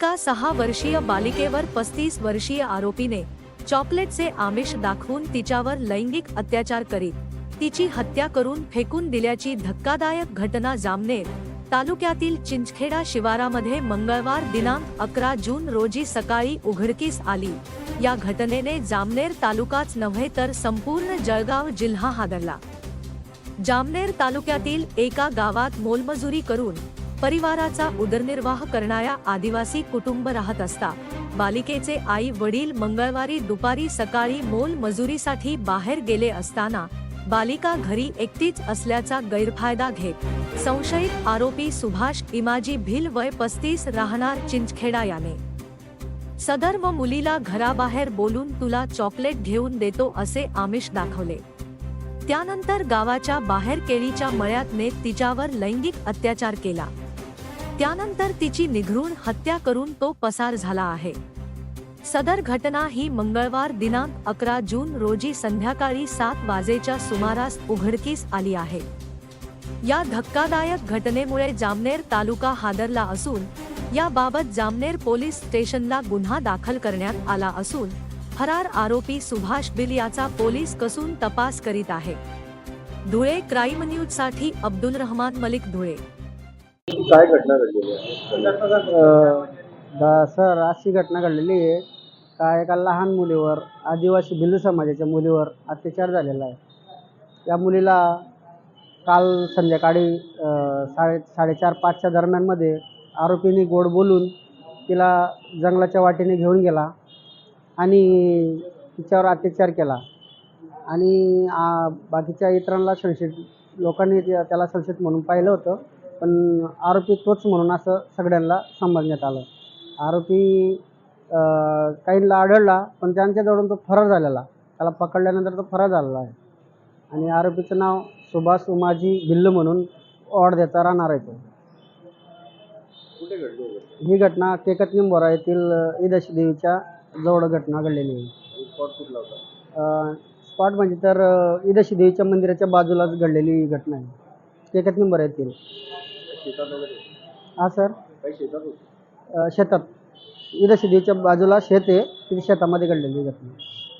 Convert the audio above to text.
एका सहा वर्षीय बालिकेवर पस्तीस वर्षीय आरोपीने चॉकलेटचे आमिष दाखवून तिच्यावर लैंगिक अत्याचार करीत तिची हत्या करून फेकून दिल्याची धक्कादायक घटना जामनेर तालुक्यातील चिंचखेडा शिवारामध्ये मंगळवार दिनांक अकरा जून रोजी सकाळी उघडकीस आली. या घटनेने जामनेर तालुकाच नव्हे तर संपूर्ण जळगाव जिल्हा हादरला. जामनेर तालुक्यातील एका गावात मोलमजुरी करून परिवाराचा उदरनिर्वाह करणाऱ्या आदिवासी कुटुंब राहत असता. बालिकेचे आई वडील मंगळवारी दुपारी सकाळी मोल मजुरीसाठी बाहेर गेले असताना बालिका घरी एकटीच असल्याचा गैरफायदा घेत. संशयित आरोपी सुभाष इमाजी भिल वय पस्तीस राहणार चिंचखेडा याने. सदर व मुलीला घराबाहेर बोलून तुला चॉकलेट घेऊन देतो असे आमिष दाखवले. त्यानंतर गावाच्या बाहेर केळीच्या मळ्यात नेत तिच्यावर लैंगिक अत्याचार केला. त्यानंतर तिची निघरून हत्या करून तो पसार झाला आहे. सदर घटना ही मंगळवार दिनांक अकरा जून रोजी संध्याकाळी सात वाजेच्या सुमारास उघडकीस आली आहे. या धक्कादायक घटनेमुळे जामनेर तालुका हादरला असून याबाबत जामनेर पोलीस स्टेशनला गुन्हा दाखल करण्यात आला असून फरार आरोपी सुभाष बिल याचा पोलीस कसून तपास करीत आहे. धुळे क्राईम न्यूजसाठी अब्दुल रहमान मलिक धुळे. काय घटना घडलेली आहे सर अशी घटना घडलेली आहे. का एका लहान मुलीवर आदिवासी भिल्लू समाजाच्या मुलीवर अत्याचार झालेला आहे. या मुलीला काल संध्याकाळी अ, साडे साडेचार पाचच्या दरम्यानमध्ये आरोपींनी गोड बोलून तिला जंगलाच्या वाटेने घेऊन गेला आणि तिच्यावर अत्याचार केला. आणि आ, बाकीच्या इतरांना संशयित लोकांनी त्या- त्याला संशयित म्हणून पाहिलं होतं. पण आरोपी तोच म्हणून असं सगळ्यांना समजण्यात आलं. आरोपी काहींना आढळला पण त्यांच्याजवळून तो फरार झालेला. त्याला पकडल्यानंतर तो फरार झालेला आहे. आणि आरोपीचं नाव सुभाष उमाजी भिल्ल म्हणून ओढद्याचा राहणार आहे तो. ही घटना? केकत निंबोरा येथील अं, देवीच्या जवळ घटना घडलेली आहे. स्पॉट म्हणजे तर अं, इदशी देवीच्या मंदिराच्या बाजूलाच घडलेली ही घटना आहे. केकत निंबोरा येथील. शेतात वगैरे? हा सर. काही शेतात होते? अ, शेतात. इथं देवीच्या बाजूला शेत आहे तिथे शेतामध्ये घडलेली ही घटना